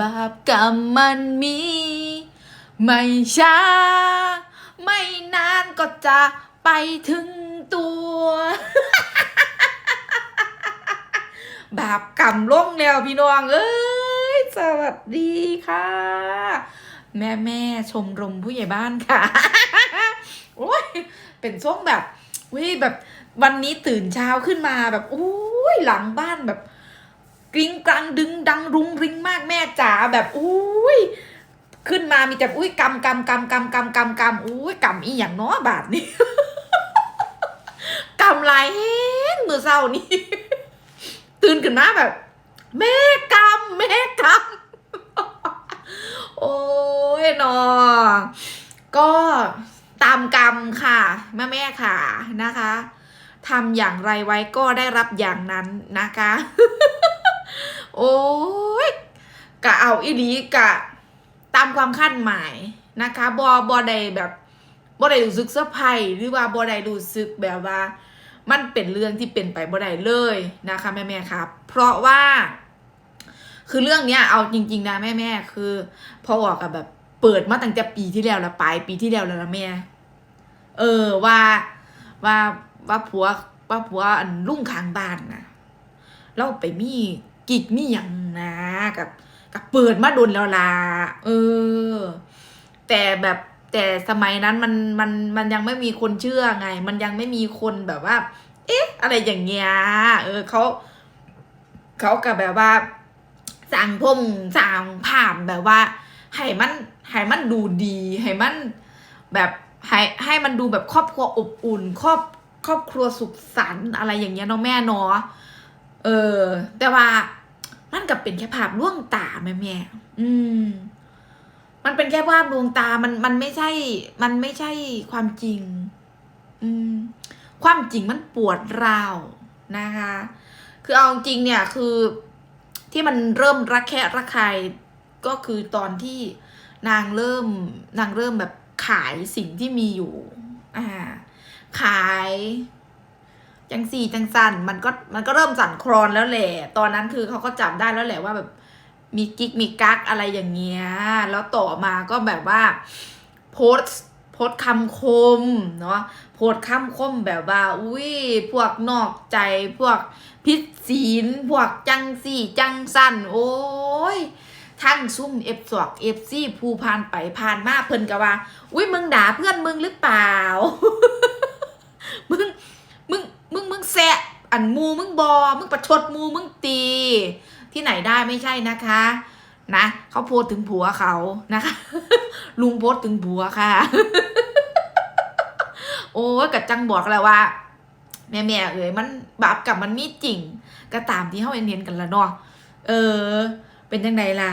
บาปกรรมมันมี ไม่ช้า ไม่นานก็จะไปถึงตัว บาปกรรมล่วงแล้วพี่น้อง เอ้ย สวัสดีค่ะ แม่แม่ชมรมผู้ใหญ่บ้านค่ะ โอ้ย เป็นช่วงแบบวิแบบวันนี้ตื่นเช้าขึ้นมาแบบโอ้ยหลังบ้านแบบ กริ้งกรังดึงดังรุงริงมากแม่จ๋าแบบอุ้ยขึ้นมามีแต่อุ้ยกำกำกำกำกำกำกำอุ้ยกำอีอย่างเน้อบาทนี่กำลายแห้งมือเศร้านี่ตื่นขึ้นมาแบบ แม่กำแม่กำโอ้ยนอก็ตามกรรมค่ะ แม่แม่ค่ะนะคะทำอย่างไรไว้ก็ได้รับอย่างนั้นนะคะ โอ้ยกะเอาอีหลีกะตามความคาดหมายนะคะบอบอใดแบบบอใดรู้สึกเซอร์ไพรส์หรือว่าบอใดรู้สึกแบบว่า มันเป็นเรื่องที่เป็นไปบอใดเลยนะคะแม่แม่ครับ เพราะว่า คือเรื่องเนี้ยเอาจริง ๆ นะแม่แม่คือ พอออกกับแบบเปิดมาตั้งแต่ปีที่แล้วล้วปลายปีที่แล้วแล้วนะแม่เออว่าว่าว่าผัวว่าผัวอันลุ่งขางบ้านนะเราไปมี กิกมีอย่างนะกับกับเปิดมาโดนแล้วล่ะเออ แต่แบบแต่สมัยนั้นมันมันมันยังไม่มีคนเชื่อไง มันยังไม่มีคนแบบว่า เอ๊ะ อะไรอย่างเงี้ยเออเขาเขากับแบบว่าสั่งพงสั่งผ่านแบบว่าให้มันให้มันดูดีให้มันแบบให้ให้มันดูแบบครอบครัวอบอุ่น ครอบครอบครัวสุขสันต์อะไรอย่างเงี้ยเนาะแม่เนาะ เออ แต่ว่ามันกับเป็นแค่ภาพล่วงตาแม่แม่อืม มันเป็นแค่ภาพลวงตา มันมันไม่ใช่ มันไม่ใช่ความจริง อืม ความจริงมันปวดร้าวนะคะ คือเอาจริงเนี่ยคือที่มันเริ่มรักแคะระคายก็คือตอนที่นางเริ่ม นางเริ่มแบบขายสิ่งที่มีอยู่ อ่า ขาย จังสี่จังสันมันก็มันก็เริ่มสั่นคลอนแล้วแหละ ตอนนั้นคือเขาก็จับได้แล้วแหละว่าแบบมีกิ๊กมีกักอะไรอย่างเงี้ย แล้วต่อมาก็แบบว่าโพสโพสคำคมเนาะโพสคำคมแบบว่า อุ้ยพวกนอกใจพวกพิษศีลพวกจังสี่จังสั้นโอ้ยทั้งซุ่มเอฟสอกเอฟซีผู้ผ่านไปผ่านมาเพิ่นก็ว่า อุ้ยมึงด่าเพื่อนมึงหรือเปล่า มึงมึง มึงมึงแซะอันมูมึงบอ มึงประชดมูมึงตี ที่ไหนได้ไม่ใช่นะคะ นะเขาโพสถึงผัวเขานะคะ ลุงโพสถึงผัวค่ะ โอ้กัจังบอกแล้วว่า แม่แม่เอ๋ยมันบาปกับมันมีจริง ก็ตามที่เขาเห็นกันละเนาะเออ เป็นยังไงล่ะ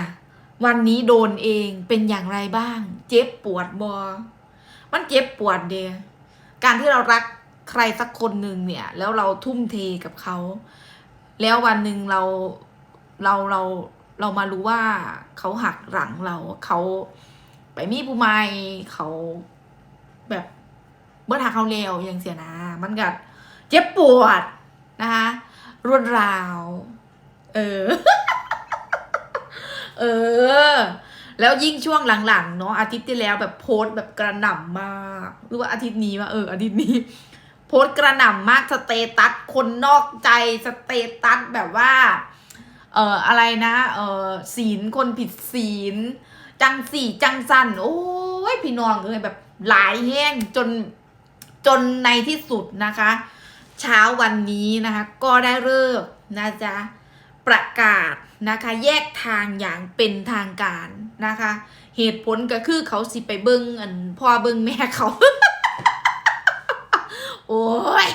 วันนี้โดนเองเป็นอย่างไรบ้าง เจ็บปวดบอ มันเจ็บปวดเดียการที่เรารัก ใครสักคนหนึ่งเนี่ย แล้วเราทุ่มเทกับเขา แล้ววันหนึ่งเราเราเราเรามารู้ว่าเขาหักหลังเราเขาไปมีผู้ใหม่เขาแบบเมื่อทางเขาเลวอย่างเสียนะ มันกัดเจ็บปวดนะคะรวดราว เออ เออ แล้วยิ่งช่วงหลังๆเนาะอาทิตย์ที่แล้วแบบโพสต์แบบกระหน่ำมาก หรือว่าอาทิตย์นี้ว่าเอออาทิตย์นี้ โพสกระหน่ำมากสเตตัสคนนอกใจสเตตัสแบบว่า เอ่ออะไรนะเอ่อศีลคนผิดศีล จังสี่จังสันโอ้ยพี่น้องเอ้ยแบบหลายแห้งจนจนในที่สุดนะคะ เช้าวันนี้นะคะ ก็ได้เลิกนะจ๊ะประกาศนะคะ แยกทางอย่างเป็นทางการนะคะ เหตุผลก็คือเขาสิไปเบิ้งอันพ่อเบิ้งแม่เขา โอ้ย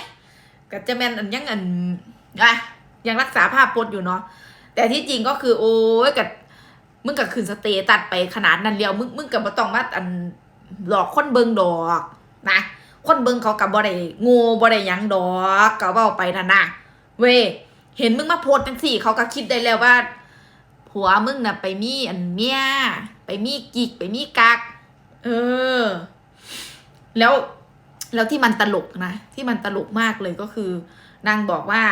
ก็จะแม่นอันยังอันอะยังรักษาภาพพจน์อยู่เนาะแต่ที่จริงก็คือ โอ้ยกับมึงกับคืนสเตตัดไปขนาดนั้นเดียวมึงมึงกับมาต้องมาอันหลอกคนเบิงดอกนะคนเบิงเขากับบ่ได้งูบ่ได้ยังดอกก็เว้าไปนั่นะเว้ยเห็นมึงมาโพสจังสี่ เขาก็คิดได้แล้วว่าผัวมึงน่ะไปมีอันเมียไปมีกิกไปมีกัก เออ แล้ว แล้วที่มันตลกนะ ที่มันตลกมากเลยก็คือนางบอกว่า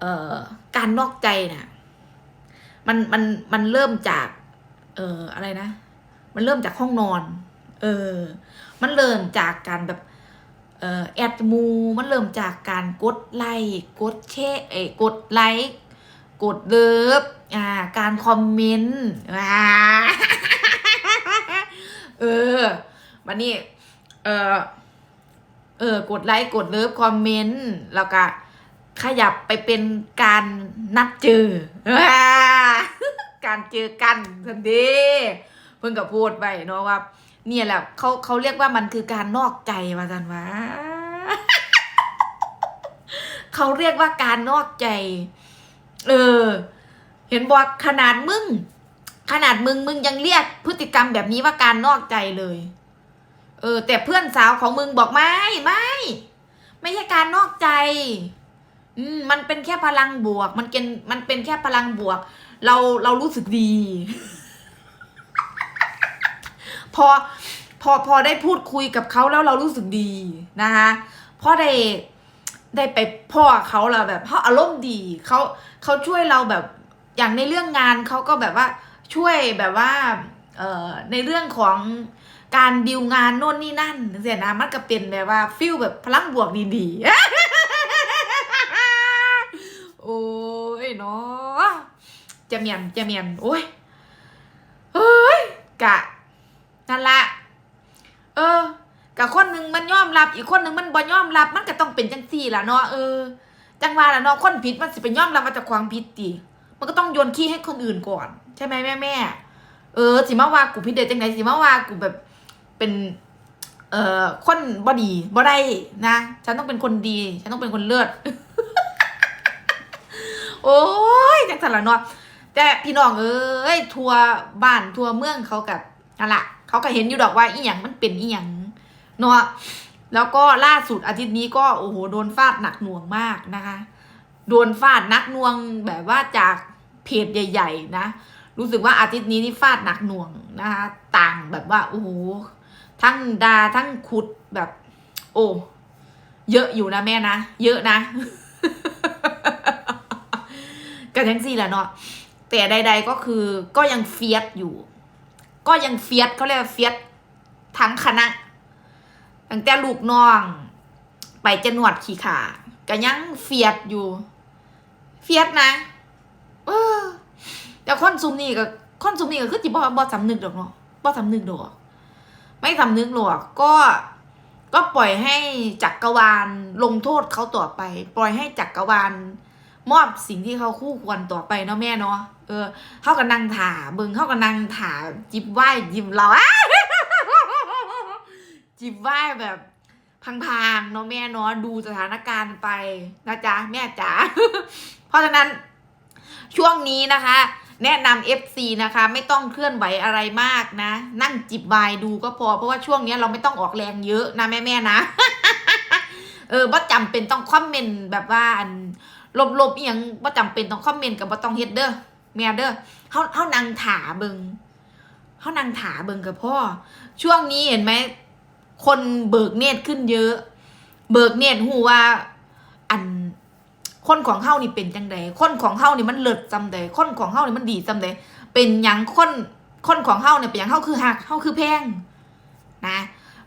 เอ่อการนอกใจน่ะ มันมันมันเริ่มจาก เอออะไรนะ มันเริ่มจากห้องนอน เออ มันเริ่มจากการแบบเอ่อแอดมู มันเริ่มจากการกดไลค์กดแชร์เอ้กดไลค์กดเลิฟอ่า การคอมเมนต์อ่าเออวันนี้เออ เออกดไลค์กดเลิฟคอมเมนต์แล้วก็ขยับไปเป็นการนัดเจอ การเจอกันทันทีเพิ่งกับพูดไปเนาะว่า เนี่ยแหละเขาเขาเรียกว่ามันคือการนอกใจมาจันวะเขาเรียกว่าการนอกใจ เออ เห็นบอกขนาดมึง ขนาดมึงมึงยังเรียกพฤติกรรมแบบนี้ว่าการนอกใจเลย ออ แต่เพื่อนสาวของมึงบอกไม่ไม่ ไม่ใช่การนอกใจ อืมมันเป็นแค่พลังบวก มันเป็นมันเป็นแค่พลังบวก เราเรารู้สึกดี พอพอพอได้พูดคุยกับเขาแล้วเรารู้สึกดีนะคะเพราะได้ได้ไปพ่อเขาเราแบบเขาอารมณ์ดีเขาเขาช่วยเราแบบอย่างในเรื่องงานเขาก็แบบว่าช่วยแบบว่า เอ่อในเรื่องของ การดิวงานโน่นนี่นั่นเสียนะมันก็เป็นแบบว่าฟิลแบบพลังบวกดีๆโอ้ยเนาะจะเมียนจะเมียนโอ้ยเฮ้ยกะนั่นละเออกับคนหนึ่งมันยอมรับ อีกคนหนึ่งมันบ่ยอมรับ มันก็ต้องเป็นจังสี่ล่ะเนาะเออจังว่าล่ะเนาะคนผิดมันสิเป็นยอมรับมาจากความผิดติมันก็ต้องโยนขี้ให้คนอื่นก่อน ใช่ไหมแม่แม่เออสิมาว่ากูผิดเด็ดจังไหนสิมาว่ากูแบบ เป็น เอ่อคนบ่ดีบ่ได้นะ ฉันต้องเป็นคนดี ฉันต้องเป็นคนเลิศโอ้ยจังสันละเนาะแต่พี่น้องเอ้ยทัวบ้านทัวเมืองเขากับนั่นละเขาก็เห็นอยู่ดอกว่าอีหยังมันเป็นอีหยังเนาะแล้วก็ล่าสุดอาทิตย์นี้ก็โอ้โหโดนฟาดหนักหน่วงมากนะคะ โดนฟาดหนักหน่วงแบบว่าจากเพจใหญ่ ๆ นะ รู้สึกว่าอาทิตย์นี้นี่ฟาดหนักหน่วงนะคะ ต่างแบบว่าโอ้โห ทั้งดาทั้งขุดแบบ โอ้เยอะอยู่นะแม่นะ เยอะนะกันทั้งสี่แหละเนาะแต่ใด ๆก็คือก็ยังเฟียสอยู่ ก็ยังเฟียสเขาเรียกว่าเฟียสทั้งคณะตั้งแต่ลูกน้อง ไปจนวดขี่ขาก็ยังเฟียสอยู่ เฟียสนะ เออแต่คนซุมนี่ก็คนซุมนี่ก็คือจิบ่บ่สำนึกดอกเนาะบ่สำนึกดอก ไม่สำนึกหรอกก็ก็ปล่อยให้จักรวาลลงโทษเขาต่อไป ปล่อยให้จักรวาลมอบสิ่งที่เขาคู่ควรต่อไปเนาะแม่เนาะเออเขากับนางถาเบิงเขากับนางถาจิบไหวจิบเราอะจิบไหวแบบพังๆเนาะแม่เนาะดูสถานการณ์ไปนะจ๊ะแม่จ๋าเพราะฉะนั้นช่วงนี้นะคะ แนะนำ FC นะคะ ไม่ต้องเคลื่อนไหวอะไรมากนะ นั่งจิบไวน์ดูก็พอเพราะว่าช่วงนี้เราไม่ต้องออกแรงเยอะนะแม่ๆนะ เออว่าจำเป็นต้องคอมเมนต์แบบว่าอันลบๆอหยังว่าจำเป็นต้องคอมเมนต์กับว่าต้องเฮ็ดเด้อแม่เด้อเฮาเฮานางถาเบิงเฮานางถาเบิงกับพ่อ ช่วงนี้เห็นไหมคนเบิกเนตรขึ้นเยอะ เบิกเนตรหูว่า คนของเฮานี่เป็นจังใดคนของเฮานี่มันเลิศจำใดคนของเฮานี่มันดีจำใดเป็นยังคนคนของเฮาเนี่ยเป็นยังเฮาคือหักเฮาคือแพงนะ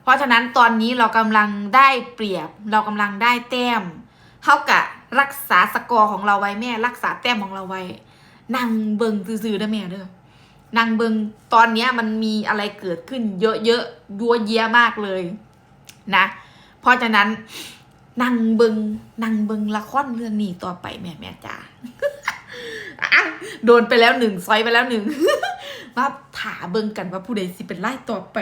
เพราะฉะนั้นตอนนี้เรากำลังได้เปรียบ เรากำลังได้แต้มเท่ากับรักษาสกอร์ของเราไว้แม่ รักษาแต้มของเราไว้นั่งเบิงซื่อๆเด้แม่เด้อนั่งเบิงตอนนี้มันมีอะไรเกิดขึ้นเยอะๆยัวเยียมากเลยนะ เพราะฉะนั้น นั่งเบิงนั่งเบิงละครเรื่องนี้ต่อไปแม่แม่จ้าโดนไปแล้วหนึ่งซอยไปแล้วหนึ่งว่าถาเบิงกันว่าผู้ใดสิเป็นไล่ต่อไป